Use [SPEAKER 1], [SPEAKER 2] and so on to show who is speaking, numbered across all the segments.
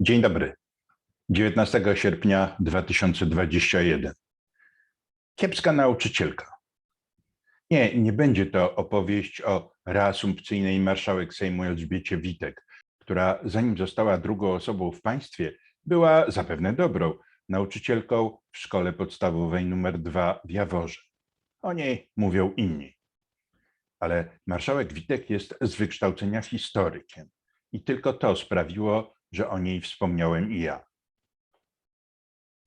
[SPEAKER 1] Dzień dobry. 19 sierpnia 2021. Kiepska nauczycielka. Nie, nie będzie to opowieść o reasumpcyjnej marszałek Sejmu Elżbiecie Witek, która zanim została drugą osobą w państwie, była zapewne dobrą nauczycielką w szkole podstawowej numer 2 w Jaworze. O niej mówią inni. Ale marszałek Witek jest z wykształcenia historykiem i tylko to sprawiło, że o niej wspomniałem i ja.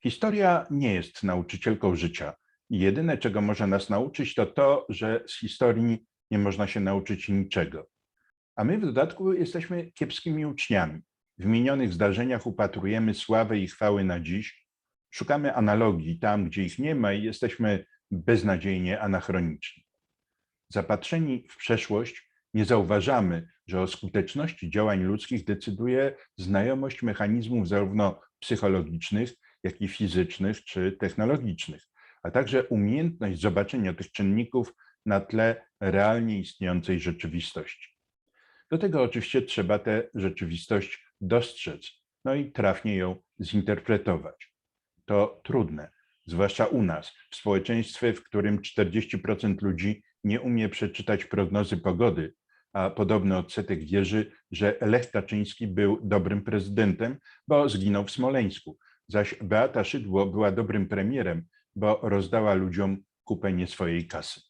[SPEAKER 1] Historia nie jest nauczycielką życia jedyne, czego może nas nauczyć, to to, że z historii nie można się nauczyć niczego. A my w dodatku jesteśmy kiepskimi uczniami. W minionych zdarzeniach upatrujemy sławę i chwały na dziś, szukamy analogii tam, gdzie ich nie ma i jesteśmy beznadziejnie anachroniczni. Zapatrzeni w przeszłość, nie zauważamy, że o skuteczności działań ludzkich decyduje znajomość mechanizmów zarówno psychologicznych, jak i fizycznych czy technologicznych, a także umiejętność zobaczenia tych czynników na tle realnie istniejącej rzeczywistości. Do tego oczywiście trzeba tę rzeczywistość dostrzec, no i trafnie ją zinterpretować. To trudne, zwłaszcza u nas, w społeczeństwie, w którym 40% ludzi nie umie przeczytać prognozy pogody, podobny odsetek wierzy, że Lech Kaczyński był dobrym prezydentem, bo zginął w Smoleńsku, zaś Beata Szydło była dobrym premierem, bo rozdała ludziom kupę nie swojej kasy.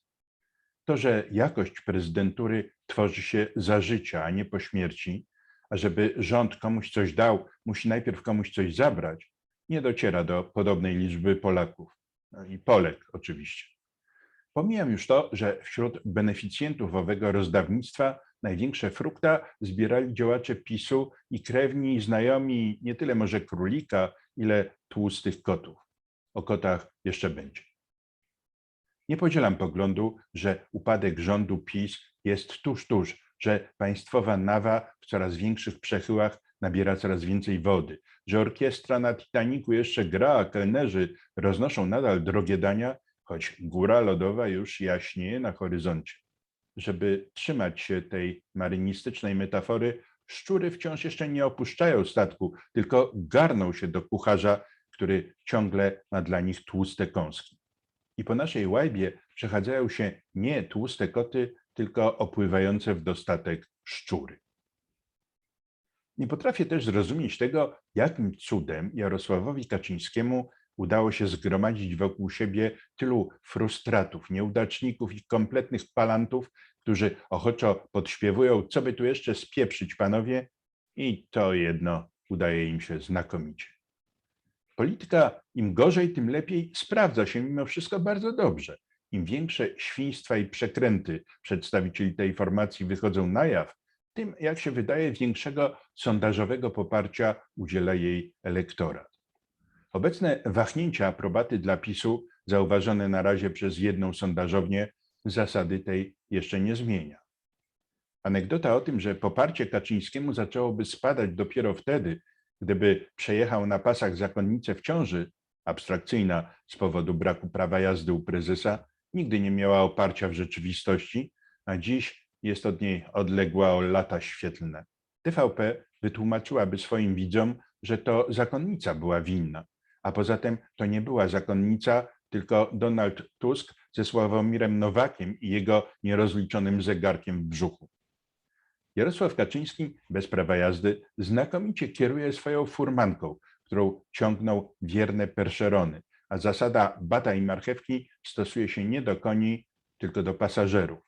[SPEAKER 1] To, że jakość prezydentury tworzy się za życia, a nie po śmierci, a żeby rząd komuś coś dał, musi najpierw komuś coś zabrać, nie dociera do podobnej liczby Polaków no i Polek oczywiście. Pomijam już to, że wśród beneficjentów owego rozdawnictwa największe frukta zbierali działacze PiSu i krewni i znajomi nie tyle może królika, ile tłustych kotów. O kotach jeszcze będzie. Nie podzielam poglądu, że upadek rządu PiS jest tuż, tuż, że państwowa nawa w coraz większych przechyłach nabiera coraz więcej wody, że orkiestra na Titaniku jeszcze gra, a kelnerzy roznoszą nadal drogie dania, choć góra lodowa już jaśnieje na horyzoncie. Żeby trzymać się tej marynistycznej metafory, szczury wciąż jeszcze nie opuszczają statku, tylko garną się do kucharza, który ciągle ma dla nich tłuste kąski. I po naszej łajbie przechadzają się nie tłuste koty, tylko opływające w dostatek szczury. Nie potrafię też zrozumieć tego, jakim cudem Jarosławowi Kaczyńskiemu udało się zgromadzić wokół siebie tylu frustratów, nieudaczników i kompletnych palantów, którzy ochoczo podśpiewują, co by tu jeszcze spieprzyć, panowie, i to jedno udaje im się znakomicie. Polityka im gorzej, tym lepiej sprawdza się mimo wszystko bardzo dobrze. Im większe świństwa i przekręty przedstawicieli tej formacji wychodzą na jaw, tym, jak się wydaje, większego sondażowego poparcia udziela jej elektorat. Obecne wahnięcia aprobaty dla PiSu, zauważone na razie przez jedną sondażownię, zasady tej jeszcze nie zmienia. Anegdota o tym, że poparcie Kaczyńskiemu zaczęłoby spadać dopiero wtedy, gdyby przejechał na pasach zakonnicę w ciąży, abstrakcyjna z powodu braku prawa jazdy u prezesa, nigdy nie miała oparcia w rzeczywistości, a dziś jest od niej odległa o lata świetlne. TVP wytłumaczyłaby swoim widzom, że to zakonnica była winna, a poza tym to nie była zakonnica, tylko Donald Tusk ze Sławomirem Nowakiem i jego nierozliczonym zegarkiem w brzuchu. Jarosław Kaczyński bez prawa jazdy znakomicie kieruje swoją furmanką, którą ciągną wierne perszerony, a zasada bata i marchewki stosuje się nie do koni, tylko do pasażerów.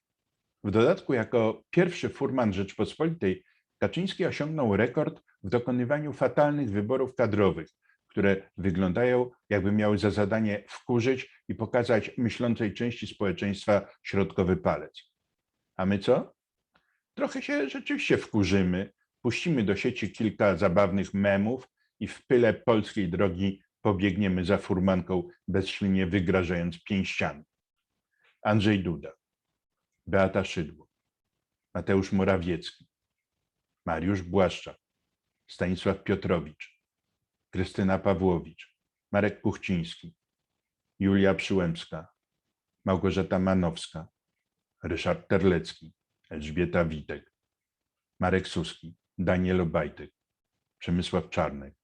[SPEAKER 1] W dodatku, jako pierwszy furman Rzeczpospolitej, Kaczyński osiągnął rekord w dokonywaniu fatalnych wyborów kadrowych, które wyglądają, jakby miały za zadanie wkurzyć i pokazać myślącej części społeczeństwa środkowy palec. A my co? Trochę się rzeczywiście wkurzymy, puścimy do sieci kilka zabawnych memów i w pyle polskiej drogi pobiegniemy za furmanką, bezsilnie wygrażając pięściami. Andrzej Duda, Beata Szydło, Mateusz Morawiecki, Mariusz Błaszczak, Stanisław Piotrowicz, Krystyna Pawłowicz, Marek Kuchciński, Julia Przyłębska, Małgorzata Manowska, Ryszard Terlecki, Elżbieta Witek, Marek Suski, Daniel Obajtek, Przemysław Czarnek,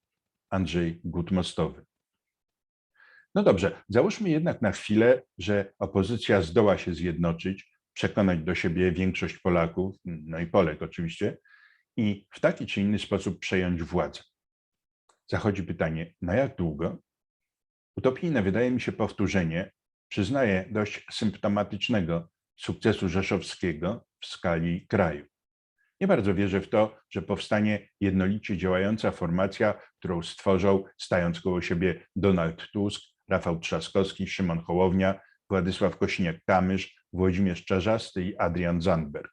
[SPEAKER 1] Andrzej Gutmostowy. No dobrze, załóżmy jednak na chwilę, że opozycja zdoła się zjednoczyć, przekonać do siebie większość Polaków, no i Polek oczywiście, i w taki czy inny sposób przejąć władzę. Zachodzi pytanie, na jak długo? Utopijne wydaje mi się powtórzenie, przyznaję, dość symptomatycznego sukcesu rzeszowskiego w skali kraju. Nie bardzo wierzę w to, że powstanie jednolicie działająca formacja, którą stworzą, stając koło siebie Donald Tusk, Rafał Trzaskowski, Szymon Hołownia, Władysław Kosiniak-Kamysz, Włodzimierz Czarzasty i Adrian Zandberg.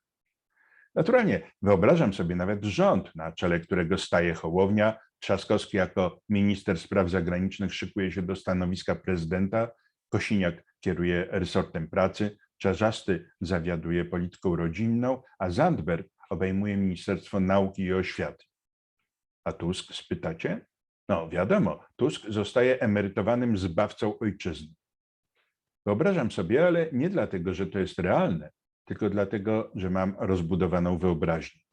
[SPEAKER 1] Naturalnie wyobrażam sobie nawet rząd, na czele którego staje Hołownia, Trzaskowski jako minister spraw zagranicznych szykuje się do stanowiska prezydenta, Kosiniak kieruje resortem pracy, Czarzasty zawiaduje polityką rodzinną, a Zandberg obejmuje Ministerstwo Nauki i Oświaty. A Tusk, spytacie? No wiadomo, Tusk zostaje emerytowanym zbawcą ojczyzny. Wyobrażam sobie, ale nie dlatego, że to jest realne, tylko dlatego, że mam rozbudowaną wyobraźnię.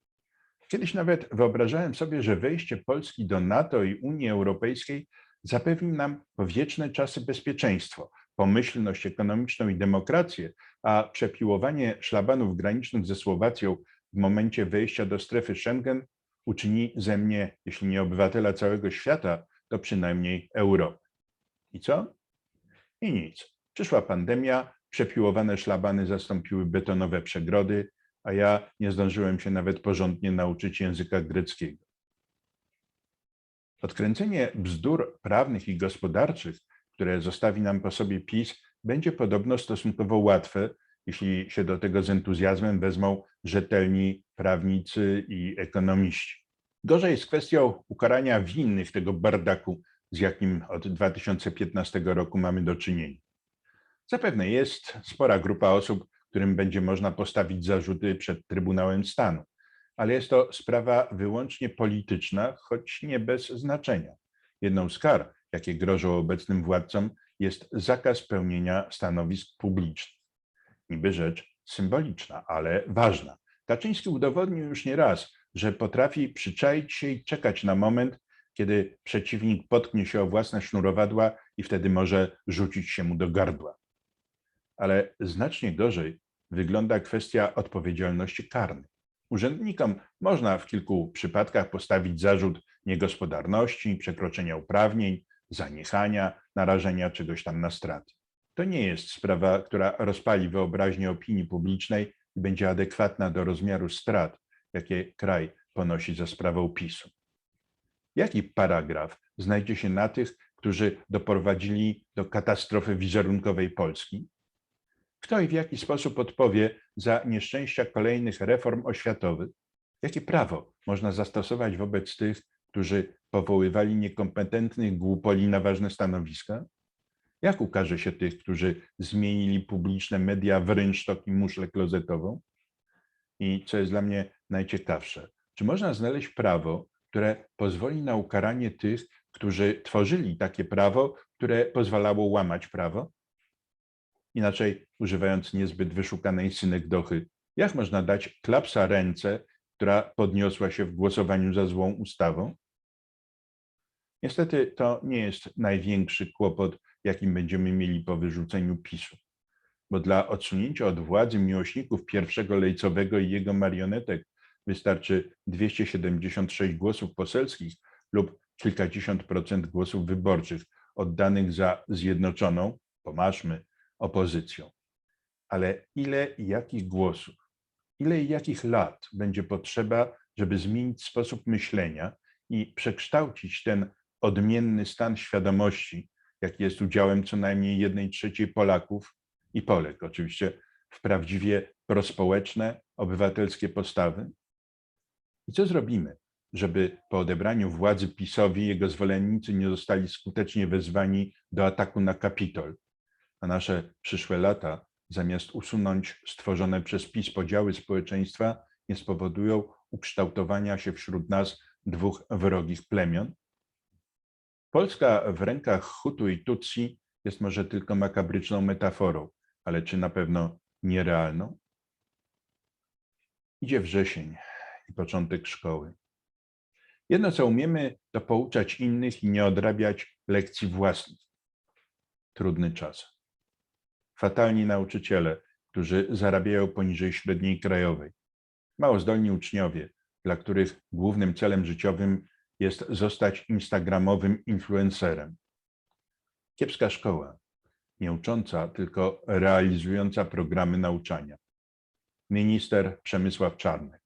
[SPEAKER 1] Kiedyś nawet wyobrażałem sobie, że wejście Polski do NATO i Unii Europejskiej zapewni nam powieczne czasy bezpieczeństwo, pomyślność ekonomiczną i demokrację, a przepiłowanie szlabanów granicznych ze Słowacją w momencie wejścia do strefy Schengen uczyni ze mnie, jeśli nie obywatela całego świata, to przynajmniej Europy. I co? I nic. Przyszła pandemia, przepiłowane szlabany zastąpiły betonowe przegrody, a ja nie zdążyłem się nawet porządnie nauczyć języka greckiego. Odkręcenie bzdur prawnych i gospodarczych, które zostawi nam po sobie PiS, będzie podobno stosunkowo łatwe, jeśli się do tego z entuzjazmem wezmą rzetelni prawnicy i ekonomiści. Gorzej jest kwestią ukarania winnych tego bardaku, z jakim od 2015 roku mamy do czynienia. Zapewne jest spora grupa osób, którym będzie można postawić zarzuty przed Trybunałem Stanu, ale jest to sprawa wyłącznie polityczna, choć nie bez znaczenia. Jedną z kar, jakie grożą obecnym władcom, jest zakaz pełnienia stanowisk publicznych. Niby rzecz symboliczna, ale ważna. Kaczyński udowodnił już nie raz, że potrafi przyczaić się i czekać na moment, kiedy przeciwnik potknie się o własne sznurowadła i wtedy może rzucić się mu do gardła. Ale znacznie gorzej wygląda kwestia odpowiedzialności karnej. Urzędnikom można w kilku przypadkach postawić zarzut niegospodarności, przekroczenia uprawnień, zaniechania, narażenia czegoś tam na straty. To nie jest sprawa, która rozpali wyobraźnię opinii publicznej i będzie adekwatna do rozmiaru strat, jakie kraj ponosi za sprawą PiSu. Jaki paragraf znajdzie się na tych, którzy doprowadzili do katastrofy wizerunkowej Polski? Kto i w jaki sposób odpowie za nieszczęścia kolejnych reform oświatowych? Jakie prawo można zastosować wobec tych, którzy powoływali niekompetentnych głupoli na ważne stanowiska? Jak ukaże się tych, którzy zmienili publiczne media w rynsztok i muszlę klozetową? I co jest dla mnie najciekawsze, czy można znaleźć prawo, które pozwoli na ukaranie tych, którzy tworzyli takie prawo, które pozwalało łamać prawo? Inaczej, używając niezbyt wyszukanej synekdochy, jak można dać klapsa ręce, która podniosła się w głosowaniu za złą ustawą? Niestety to nie jest największy kłopot, jakim będziemy mieli po wyrzuceniu PiSu. Bo dla odsunięcia od władzy miłośników pierwszego lejcowego i jego marionetek wystarczy 276 głosów poselskich lub kilkadziesiąt procent głosów wyborczych oddanych za zjednoczoną, pomaszmy, opozycją. Ale ile i jakich głosów, ile i jakich lat będzie potrzeba, żeby zmienić sposób myślenia i przekształcić ten odmienny stan świadomości, jaki jest udziałem co najmniej jednej trzeciej Polaków i Polek, oczywiście w prawdziwie prospołeczne, obywatelskie postawy? I co zrobimy, żeby po odebraniu władzy PiSowi jego zwolennicy nie zostali skutecznie wezwani do ataku na Kapitol, a nasze przyszłe lata, zamiast usunąć stworzone przez PiS podziały społeczeństwa, nie spowodują ukształtowania się wśród nas dwóch wrogich plemion? Polska w rękach Hutu i Tutsi jest może tylko makabryczną metaforą, ale czy na pewno nierealną? Idzie wrzesień i początek szkoły. Jedno, co umiemy, to pouczać innych i nie odrabiać lekcji własnych. Trudny czas. Fatalni nauczyciele, którzy zarabiają poniżej średniej krajowej. Mało zdolni uczniowie, dla których głównym celem życiowym jest zostać instagramowym influencerem. Kiepska szkoła, nie ucząca, tylko realizująca programy nauczania. Minister Przemysław Czarnek.